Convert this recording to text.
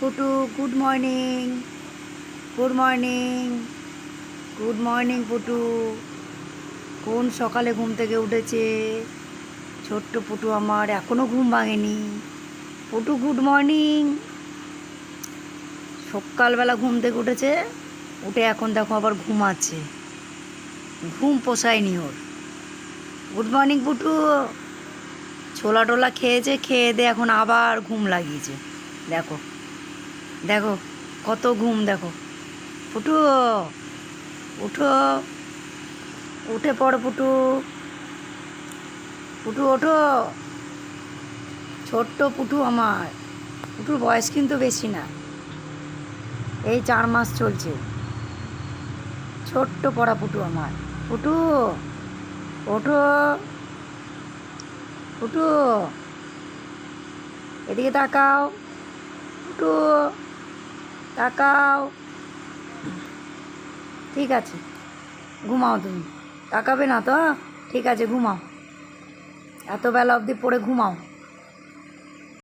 ফুটু good morning good morning good morning Putu কোন সকালে ঘুম থেকে উঠেছে? ছোট্ট পুটু আমার এখনও ঘুম ভাঙেনি। পুটু গুড মর্নিং সকালবেলা ঘুম থেকে উঠেছে, উঠে এখন দেখো আবার ঘুমাচ্ছে। ঘুম পোষায়নি ওর। গুড মর্নিং পুটু ছোলা টোলা খেয়েছে, খেয়ে দিয়ে এখন আবার ঘুম লাগিয়েছে। দেখো। দেখো, কত ঘুম দেখো। পুটু উঠো। উঠে পড় পুটু পুটু ওঠো। ছোট্ট পুটু আমার। পুটুর বয়স কিন্তু বেশি না। এই চার মাস চলছে। ছোট্ট পড়া পুটু আমার। পুটু ওঠো। পুটু এদিকে তাকাও। পুটু তাকাও। ঠিক আছে, ঘুমাও তুমি। তাকাবে না তো? ঠিক আছে, ঘুমাও। এত বেলা অবধি পড়ে ঘুমাও।